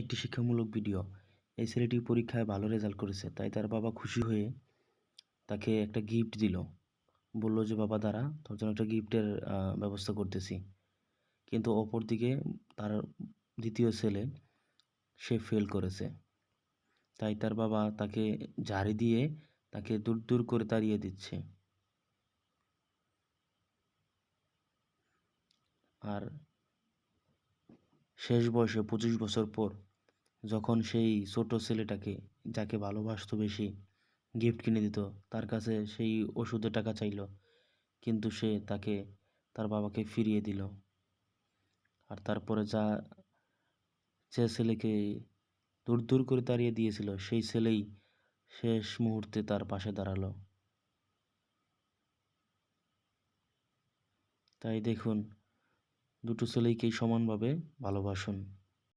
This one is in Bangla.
একটি শিক্ষামূলক ভিডিও। এই ছেলেটি পরীক্ষায় ভালো রেজাল্ট করেছে, তাই তার বাবা খুশি হয়ে তাকে একটা গিফট দিল। বলল যে, বাবা, দাঁড়া, তোর জন্য একটা গিফটের ব্যবস্থা করতেছি। কিন্তু অপরদিকে তার দ্বিতীয় ছেলে, সে ফেল করেছে। তাই তার বাবা তাকে ঝাড়ি দিয়ে তাকে দূর দূর করে তাড়িয়ে দিচ্ছে। আর শেষ বয়সে পঁচিশ বছর পর যখন সেই ছোট ছেলেটাকে, যাকে ভালোবাসতো বেশি গিফট কিনে দিত, তার কাছে সেই ওষুধের টাকা চাইলো। কিন্তু সে তাকে, তার বাবাকে ফিরিয়ে দিল। আর তারপরে যা, যে ছেলেকে দূর দূর করে তাড়িয়ে দিয়েছিল, সেই ছেলেই শেষ মুহূর্তে তার পাশে দাঁড়াল। তাই দেখুন, দুটো ছেলেকেই সমানভাবে ভালোবাসুন।